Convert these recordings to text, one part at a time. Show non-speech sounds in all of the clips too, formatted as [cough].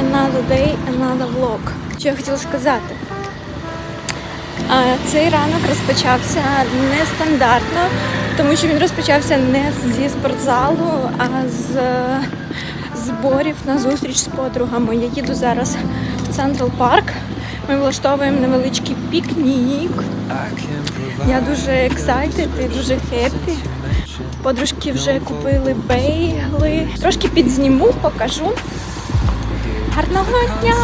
Another day, another vlog. Що я хотіла сказати? Цей ранок розпочався нестандартно, тому що він розпочався не зі спортзалу, а з зборів на зустріч з подругами. Я їду зараз в Централ Парк. Ми влаштовуємо невеличкий пікнік. Я дуже excited і дуже happy. Подружки вже купили бейгли. Трошки підзніму, покажу. Гарного дня!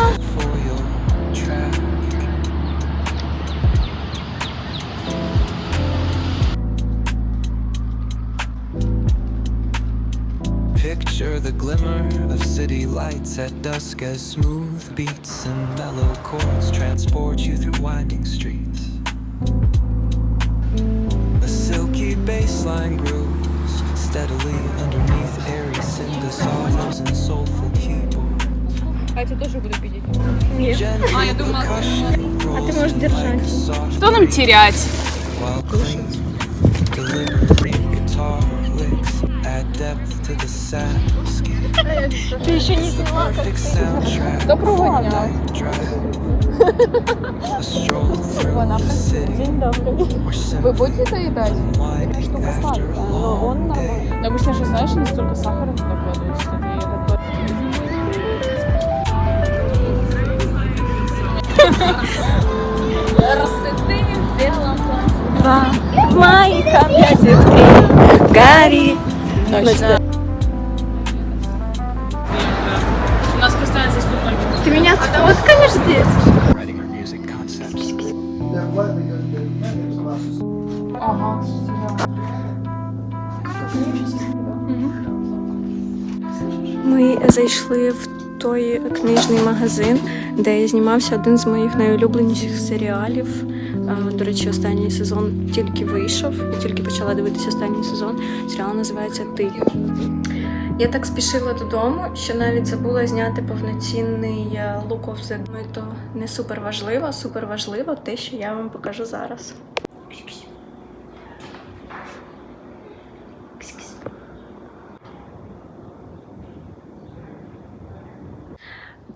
Picture the glimmer of city lights at dusk as smooth beats and mellow chords transport you through winding streets. A silky bassline grooves steadily underneath airy cinder solos and soulful keyboards. А это тоже буду пилить. Gently А, я думала, percussion rolls можешь in держать. like a soft Что нам терять? while clinging deliberate guitar licks add depth to the soundscape. Ти ще не зняла, Perfect soundtrack. Кто проводнял? Night drive. [laughs] A stroll through the city where Вы будете доедать? unwinding after a long day. Но обычно же, знаешь, не столько сахара туда кладут, Дерево майка для детей. Гори. Ночная У нас постоянно здесь заступной Ты меня сфоткаешь здесь? Ага. Мы зайшли в той книжний магазин, де знімався один з моїх найулюбленіших серіалів. До речі, останній сезон тільки вийшов. Я тільки почала дивитися останній сезон. Серіал називається Ти. Я так спішила додому, що навіть забула зняти повноцінний е, look of the Думаю, то не супер важливо, супер важливо те, що я вам покажу зараз.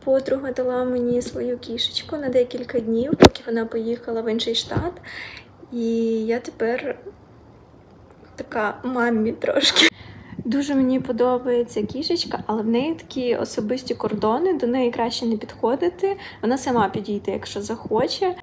подруга дала мені свою кішечку на декілька днів, поки вона поїхала в інший штат. І я тепер така мамі трошки. Дуже мені подобається кішечка, але в неї такі особисті кордони, до неї краще не підходити. Вона сама підійде, якщо захоче.